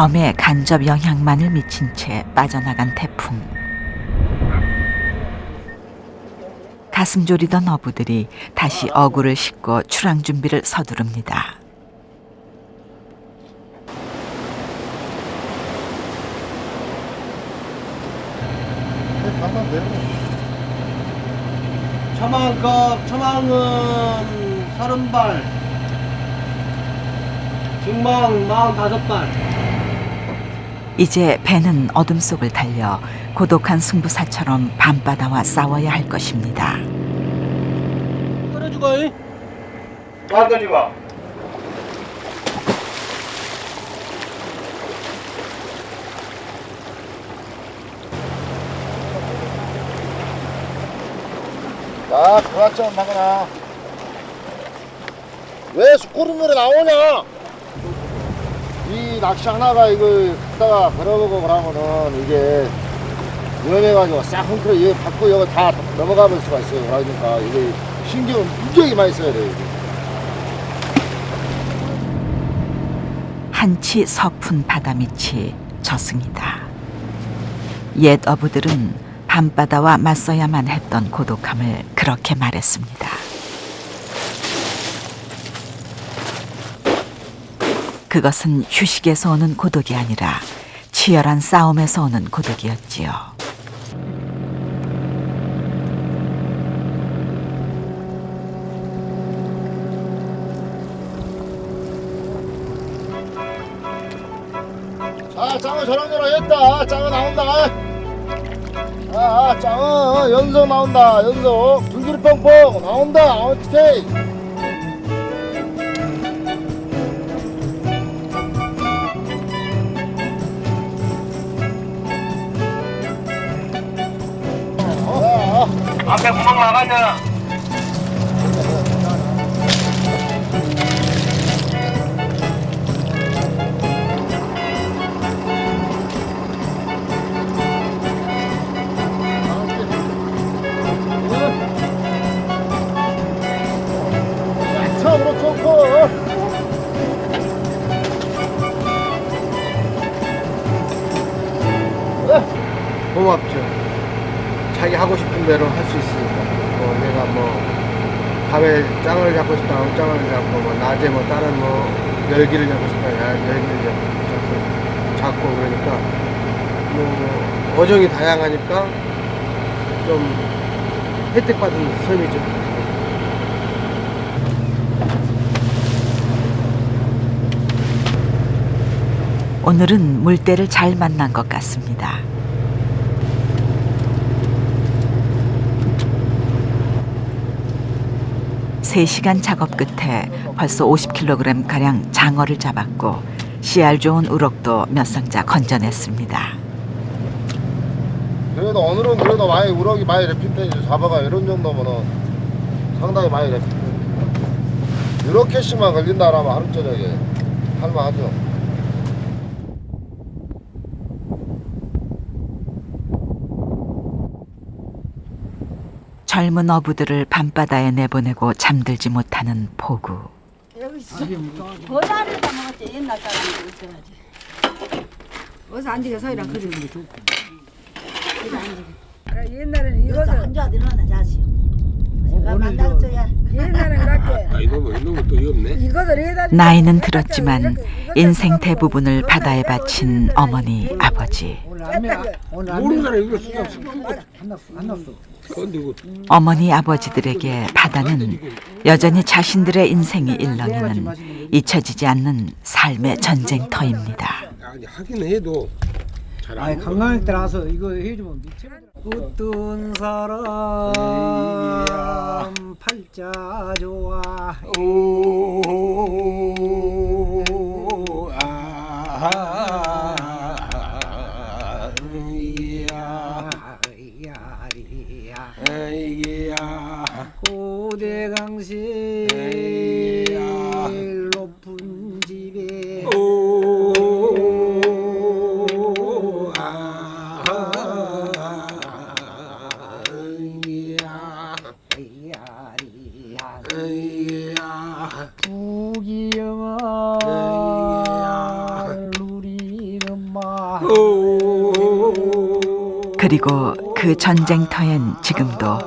섬에 간접 영향만을 미친 채 빠져나간 태풍. 가슴 졸이던 어부들이 다시 어구를 싣고 출항 준비를 서두릅니다. 처망급 처망은 서른 발 중망 마흔 다섯 발 이제 배는 어둠 속을 달려 고독한 승부사처럼 밤바다와 싸워야 할 것입니다. 이 말까지 마 자, 그만 좀 나가라. 왜 수꾸리물에 나오냐? 이 낚시 하나가 이거 갖다가 걸어보고 그러면은 이게 위험해가지고 싹 헝클어 여기 받고 여기 다 넘어가 볼 수가 있어요. 그러니까 이게 신경을 무지하게 많이 써야 돼요. 이게. 한치 서푼 바다 밑이 저승이다. 옛 어부들은 밤바다와 맞서야만 했던 고독함을 그렇게 말했습니다. 그것은 휴식에서 오는 고독이 아니라 치열한 싸움에서 오는 고독이었지요. 자, 짱어 저런 거로 했다. 짱어 나온다. 아, 아, 짱어 연속 나온다. 연속. 줄줄이 뻥뻥 나온다. 어떻게? 앞에 구멍 처음으로 좋고. 고맙죠 자기 하고 싶은 대로 할 수 있으니까 뭐 내가 뭐 밤에 짱을 잡고 싶다 하면 짱을 잡고 뭐 낮에 뭐 다른 뭐 열기를 잡고 싶다 야 열기를 잡고, 잡고, 잡고 그러니까 뭐 어종이 다양하니까 좀 혜택받은 섬이죠 오늘은 물때를 잘 만난 것 같습니다. 세시간 작업 끝에 벌써 50kg 가량 장어를 잡았고 씨알 좋은 우럭도 몇 상자 건져냈습니다. 그래도 오늘은 그래도 많이 우럭이 많이 편이죠. 잡아가 이런 정도면은 상당히 많이 편이죠 이렇게씩만 걸린다라면 하루 저녁에 할만하죠 젊은 어부들을 밤바다에 내보내고 잠들지 못하는 포구. 보다를 다 먹었지 옛날 사람들 있어가지 어서 앉으게 서이랑 그리는 게 좋고. 옛날에는 여기서 이거를 앉아 제가 만나줘야 옛날에는 아 이놈은 이놈은 또 없네. 이것을 해다 나이는 들었지만 인생 대부분을 바다에 바친 어머니, 아버지. 오늘 안 매- 오늘 안 모르는 매- 사람 이거 쓰자 쓰는 거. 안 났어 안 났어. 어머니, 아버지들에게 바다는 여전히 자신들의 인생이 일렁이는 잊혀지지 않는 삶의 전쟁터입니다. 아니 하긴 해도 잘안 아니 강남에 따라서 이거 해주면 미쳐버려. 어떤 사람 팔자 좋아 오, 에이야. 고대 강식 높은 집에 그리고 그 전쟁터엔 지금도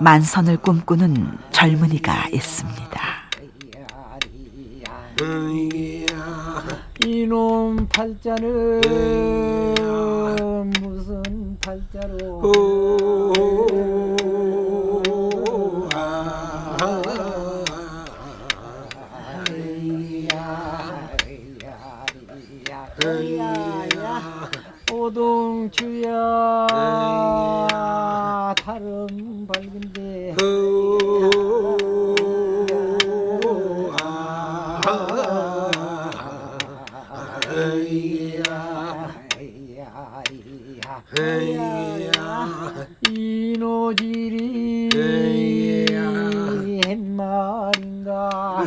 만선을 꿈꾸는 젊은이가 있습니다. 이놈 팔자는 무슨 팔자로 오동주야. 다른 밝은데. 이노지리 햇말인가?